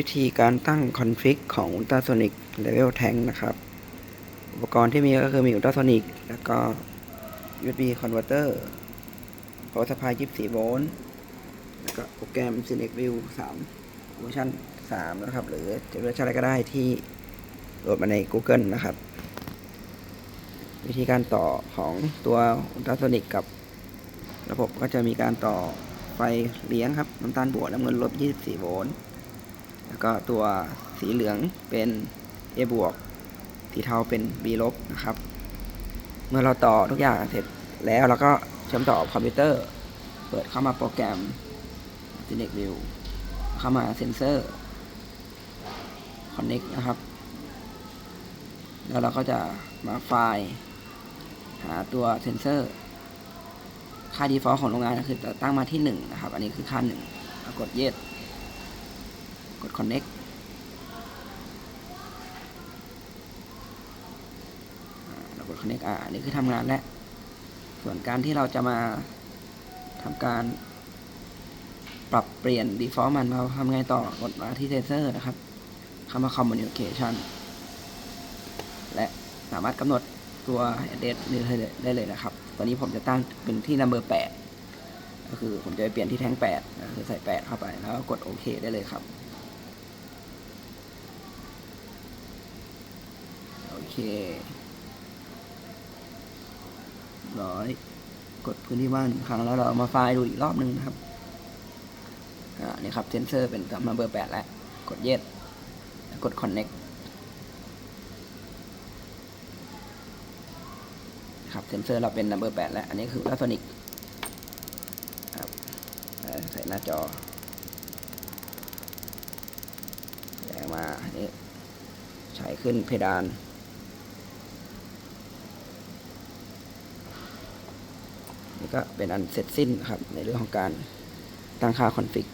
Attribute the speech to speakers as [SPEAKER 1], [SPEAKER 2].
[SPEAKER 1] วิธีการตั้งคอนฟิกของ Ultrasonic Level Tank นะครับ อุปกรณ์ที่มีก็คือมี Ultrasonic แล้วก็ USB Converter Power Supply 24 โวลต์ แล้วก็โปรแกรม Select View 3 เวอร์ชัน3 นะครับ หรือจะเวอร์ชันอะไรก็ได้ที่โหลดมาใน Google นะครับ วิธีการต่อของตัว Ultrasonic กับระบบก็จะมีการต่อไฟเลี้ยงครับ น้ำตาลบวกน้ำเงินลบ 24 โวลต์ แล้วก็ตัวสีเหลืองเป็น A บวกสีเทาเป็น B ลบนะครับ เมื่อเราต่อทุกอย่างเสร็จแล้วเราก็เชื่อมต่อคอมพิวเตอร์ เปิดเข้ามาโปรแกรม s y n e c View เข้ามาเซนเซอร์ Connect นะครับ แล้วเราก็จะมาไฟล์ หาตัวเซนเซอร์ ค่า default ของโรงงานก็คือจะตั้งมาที่ 1 นะครับ อันนี้คือค่า1กด yes ด connect เรากด connect อ่านนี้คือทำงานแล้ว ส่วนการที่เราจะมาทำการปรับเปลี่ยน default มันเราทำไงต่อกดมาที่ sensor นะครับเข้ามา communication และสามารถกำหนดตัว address นี้ได้เลยนะครับ ตอนนี้ผมจะตั้งเป็นที่ number 8ก็คือผมจะไปเปลี่ยนที่แท้ง8ก็คือใส่ 8 เข้าไปแล้วก็กดโอเคได้เลยครับ โอ เคร้อยกดพื้นที่ว่างหนึ่งครั้งแล้วเรามาไฟล์ดูอีกรอบหนึ่งนะครับอ่านี่ครับเซนเซอร์เป็นกับ number 8แล้ว กด yes แล้วกด connect ครับเซนเซอร์เราเป็น number 8แปดแล้ว อันนี้คือ ultrasonic ครับใส่หน้าจอแย่มาอันนี้ใช้ขึ้นเพดาน นี่ก็เป็นอันเสร็จสิ้นครับในเรื่องของการตั้งค่าคอนฟิก